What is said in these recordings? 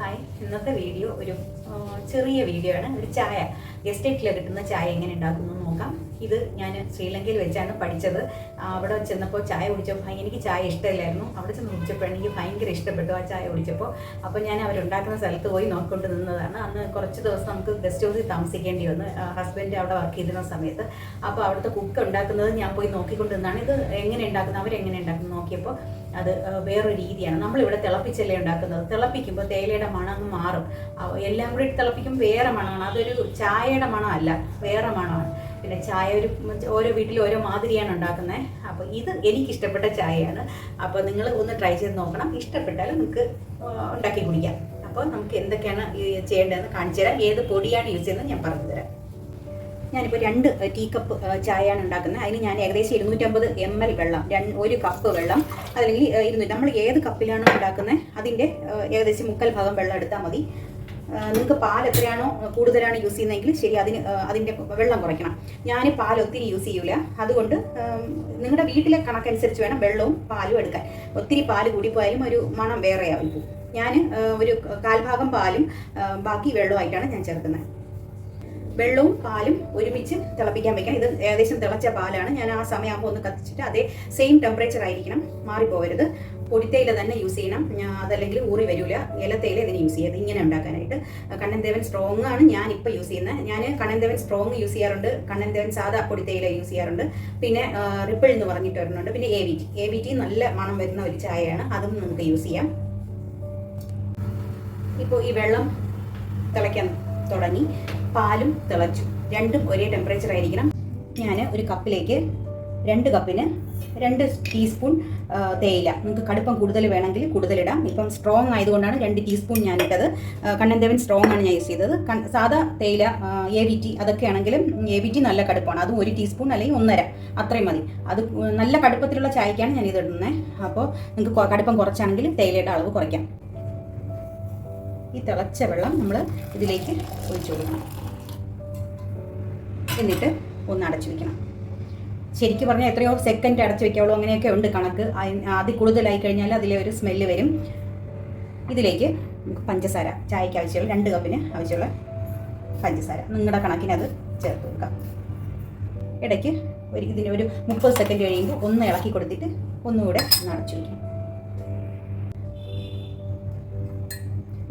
Hi ഇന്നത്തെ video ഒരു ചെറിയ വീഡിയോ ആണ്. ഒരു ചായ. എസ്റ്റേറ്റിൽ കിട്ടുന്ന ചായ എങ്ങനെ ഉണ്ടാക്കുന്നു നോക്കാം. ഇത് ഞാൻ ശ്രീലങ്കയിൽ വെച്ചാണ് പഠിച്ചത്. അവിടെ ചെന്നപ്പോൾ ചായ കുടിച്ചപ്പോൾ എനിക്ക് ചായ ഇഷ്ടമില്ലായിരുന്നു. അവിടെ ചെന്ന് കുടിച്ചപ്പോൾ എനിക്ക് ഭയങ്കര ഇഷ്ടപ്പെട്ടു ആ ചായ കുടിച്ചപ്പോൾ. അപ്പോൾ ഞാൻ അവരുണ്ടാക്കുന്ന സ്ഥലത്ത് പോയി നോക്കിക്കൊണ്ട് നിന്നതാണ്. അന്ന് കുറച്ച് ദിവസം നമുക്ക് ഗസ്റ്റ് ഹൗസിൽ താമസിക്കേണ്ടി വന്നു ഹസ്ബൻഡ് അവിടെ വർക്ക് ചെയ്തിരുന്ന സമയത്ത്. അപ്പോൾ അവിടുത്തെ കുക്ക് ഉണ്ടാക്കുന്നത് ഞാൻ പോയി നോക്കിക്കൊണ്ട് നിന്നാണ്. ഇത് എങ്ങനെ ഉണ്ടാക്കുന്നത്? അവരെങ്ങനെ ഉണ്ടാക്കുന്നത് നോക്കിയപ്പോൾ അത് വേറൊരു രീതിയാണ്. നമ്മളിവിടെ തിളപ്പിച്ചല്ലേ ഉണ്ടാക്കുന്നത്. തിളപ്പിക്കുമ്പോൾ തേയിലയുടെ മണം മാറും. എല്ലാം കൂടി തിളപ്പിക്കുമ്പോൾ വേറെ മണമാണ്. അതൊരു ചായയുടെ മണമല്ല വേറെ മണമാണ്. പിന്നെ ചായ ഒരു ഓരോ വീട്ടിലും ഓരോ മാതിരിയാണ് ഉണ്ടാക്കുന്നത്. അപ്പോൾ ഇത് എനിക്കിഷ്ടപ്പെട്ട ചായയാണ്. അപ്പോൾ നിങ്ങൾ ഒന്ന് ട്രൈ ചെയ്ത് നോക്കണം. ഇഷ്ടപ്പെട്ടാൽ നിങ്ങൾക്ക് ഉണ്ടാക്കി കുടിക്കാം. അപ്പോൾ നമുക്ക് എന്തൊക്കെയാണ് ചെയ്യേണ്ടതെന്ന് കാണിച്ചു തരാം. ഏത് പൊടിയാണ് യൂസ് ചെയ്യുന്നത് ഞാൻ പറഞ്ഞു തരാം. ഞാനിപ്പോൾ രണ്ട് ടീ കപ്പ് ചായയാണ് ഉണ്ടാക്കുന്നത്. അതിന് ഞാൻ ഏകദേശം ഇരുന്നൂറ്റമ്പത് എം എൽ വെള്ളം ഒരു കപ്പ് വെള്ളം അല്ലെങ്കിൽ ഇരുന്നൂറ്റി നമ്മൾ ഏത് കപ്പിലാണോ ഉണ്ടാക്കുന്നത് അതിന്റെ ഏകദേശം മുക്കൽ ഭാഗം വെള്ളം എടുത്താൽ മതി. നിങ്ങൾക്ക് പാൽ എത്രയാണോ കൂടുതലാണ് യൂസ് ചെയ്യുന്നതെങ്കിൽ ശരി അതിന് അതിന്റെ വെള്ളം കുറയ്ക്കണം. ഞാൻ പാൽ ഒത്തിരി യൂസ് ചെയ്യൂല. അതുകൊണ്ട് നിങ്ങളുടെ വീട്ടിലെ കണക്കനുസരിച്ച് വേണം വെള്ളവും പാലും എടുക്കാൻ. ഒത്തിരി പാൽ കൂടിപ്പോയാലും ഒരു മണം വേറെ ആവും ഇപ്പോൾ ഞാൻ ഒരു കാൽഭാഗം പാലും ബാക്കി വെള്ളവുമായിട്ടാണ് ഞാൻ ചേർക്കുന്നത്. വെള്ളവും പാലും ഒരുമിച്ച് തിളപ്പിക്കാൻ വെക്കണം ഇത് ഏകദേശം തിളച്ച പാലാണ്. ഞാൻ ആ സമയമാകുമ്പോൾ ഒന്ന് കത്തിച്ചിട്ട് അതേ സെയിം ടെമ്പറേച്ചർ ആയിരിക്കണം. മാറിപ്പോകരുത്. പൊടിത്തേയില തന്നെ യൂസ് ചെയ്യണം. അതല്ലെങ്കിൽ ഊറി വരില്ല ഇലത്തേയില ഇതിന് യൂസ് ചെയ്യാം. ഇങ്ങനെ ഉണ്ടാക്കാനായിട്ട്. കണ്ണൻദേവൻ സ്ട്രോങ് ആണ്. ഞാൻ ഇപ്പോൾ യൂസ് ചെയ്യുന്നത് ഞാൻ കണ്ണൻദേവൻ സ്ട്രോങ് യൂസ് ചെയ്യാറുണ്ട്. കണ്ണൻദേവൻ സാധാ പൊടിത്തേയില യൂസ് ചെയ്യാറുണ്ട്. പിന്നെ റിപ്പിൾ എന്ന് പറഞ്ഞിട്ട് വരുന്നുണ്ട്. പിന്നെ A V T A V T നല്ല മണം വരുന്ന ഒരു ചായയാണ്. അതും നമുക്ക് യൂസ് ചെയ്യാം. ഇപ്പോൾ ഈ വെള്ളം തിളയ്ക്കാൻ തുടങ്ങി. പാലും തിളച്ചു. രണ്ടും ഒരേ ടെമ്പറേച്ചർ ആയിരിക്കണം. ഞാൻ ഒരു കപ്പിലേക്ക് രണ്ട് കപ്പിന് രണ്ട് ടീസ്പൂൺ തേയില. നിങ്ങൾക്ക് കടുപ്പം കൂടുതൽ വേണമെങ്കിൽ കൂടുതലിടാം. ഇപ്പം സ്ട്രോങ് ആയതുകൊണ്ടാണ് രണ്ട് ടീസ്പൂൺ ഞാൻ ഇട്ടത് കണ്ണൻദേവൻ കണ്ണൻ ദേവൻ സ്ട്രോങ് ആണ് ഞാൻ യൂസ് ചെയ്തത്. സാധാ തേയില എ വി ടി അതൊക്കെ ആണെങ്കിലും എ വി ടി നല്ല കടുപ്പാണ്. അതും ഒരു ടീസ്പൂൺ അല്ലെങ്കിൽ ഒന്നര. അത്രയും മതി. അത് നല്ല കടുപ്പത്തിലുള്ള ചായക്കാണ് ഞാൻ ഇത് ഇടുന്നത് അപ്പോൾ നിങ്ങൾക്ക് കടുപ്പം കുറച്ചാണെങ്കിൽ തേയിലയുടെ അളവ് കുറയ്ക്കാം. ഈ തിളച്ച വെള്ളം നമ്മൾ ഇതിലേക്ക് ഒഴിച്ചു കൊടുക്കണം. എന്നിട്ട് ഒന്ന് അടച്ചു വെക്കണം. ശരിക്കും പറഞ്ഞാൽ എത്രയോ സെക്കൻഡ് അടച്ചു വെക്കാവുള്ളൂ. അങ്ങനെയൊക്കെ ഉണ്ട് കണക്ക്. അതിൽ കൂടുതലായി കഴിഞ്ഞാൽ അതിലെ ഒരു സ്മെല്ല് വരും. ഇതിലേക്ക് നമുക്ക് പഞ്ചസാര ചായക്ക് ആവശ്യമുള്ള രണ്ട് കപ്പിന് ആവശ്യമുള്ള പഞ്ചസാര. നിങ്ങളുടെ കണക്കിന് അത് ചേർത്ത് കൊടുക്കാം. ഇടയ്ക്ക് ഒരു ഇതിന് ഒരു മുപ്പത് സെക്കൻഡ് കഴിയുമ്പോൾ ഒന്ന് ഇളക്കി കൊടുത്തിട്ട് ഒന്നുകൂടെ ഒന്ന് അടച്ചു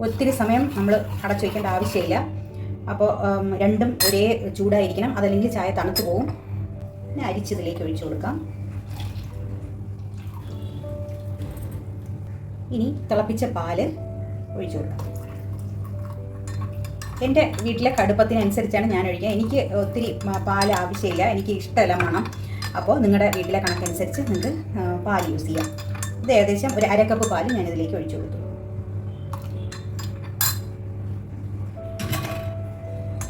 ഒത്തിരി സമയം നമ്മൾ അടച്ചു വയ്ക്കേണ്ട ആവശ്യമില്ല. അപ്പോൾ രണ്ടും ഒരേ ചൂടായിരിക്കണം. അതല്ലെങ്കിൽ ചായ തണുത്തു പോകും പിന്നെ അരിച്ചതിലേക്ക് ഒഴിച്ചു കൊടുക്കാം. ഇനി തിളപ്പിച്ച പാൽ ഒഴിച്ചു കൊടുക്കാം. എന്റെ വീട്ടിലെ കടുപ്പത്തിനനുസരിച്ചാണ് ഞാൻ ഒഴിക്കുക. എനിക്ക് ഒത്തിരി പാൽ ആവശ്യമില്ല. എനിക്ക് ഇഷ്ടമല്ല മണം അപ്പോൾ നിങ്ങളുടെ വീട്ടിലെ കണക്കനുസരിച്ച് നിങ്ങൾക്ക് പാൽ യൂസ് ചെയ്യാം. ഇത് ഏകദേശം ഒരു അര കപ്പ് പാൽ ഞാൻ ഇതിലേക്ക് ഒഴിച്ചു കൊടുത്തു.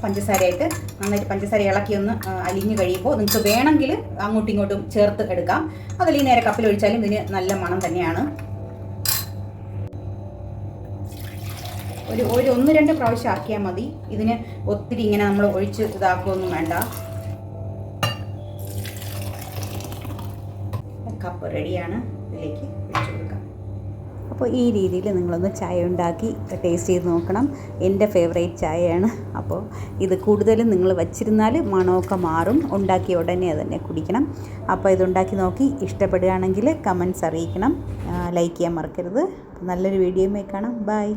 പഞ്ചസാരയായിട്ട് നന്നായിട്ട് പഞ്ചസാര ഇളക്കി ഒന്ന് അലിഞ്ഞു കഴിയുമ്പോൾ നിങ്ങൾക്ക് വേണമെങ്കിൽ അങ്ങോട്ടും ഇങ്ങോട്ടും ചേർത്ത് എടുക്കാം. അതല്ലെങ്കിൽ നേരെ കപ്പിൽ ഒഴിച്ചാലും ഇതിന് നല്ല മണം തന്നെയാണ്. ഒരു ഒരു ഒന്ന് രണ്ട് പ്രാവശ്യം ആക്കിയാൽ മതി. ഇതിന് ഒത്തിരി ഇങ്ങനെ നമ്മൾ ഒഴിച്ച് ഇതാക്കുകയൊന്നും വേണ്ട. കപ്പ് റെഡിയാണ് ഇതിലേക്ക് ഒഴിച്ചു അപ്പോൾ ഈ രീതിയിൽ നിങ്ങളൊന്ന് ചായ ഉണ്ടാക്കി ടേസ്റ്റ് ചെയ്ത് നോക്കണം. എന്റെ ഫേവറേറ്റ് ചായയാണ്. അപ്പോൾ ഇത് കൂടുതലും നിങ്ങൾ വച്ചിരുന്നാൽ മണമൊക്കെ മാറും. ഉണ്ടാക്കിയ ഉടനെ തന്നെ കുടിക്കണം. അപ്പോൾ ഇതുണ്ടാക്കി നോക്കി. ഇഷ്ടപ്പെടുകയാണെങ്കിൽ കമൻസ് അറിയിക്കണം. ലൈക്ക് ചെയ്യാൻ മറക്കരുത്. നല്ലൊരു വീഡിയോയുമായി കാണാം. ബൈ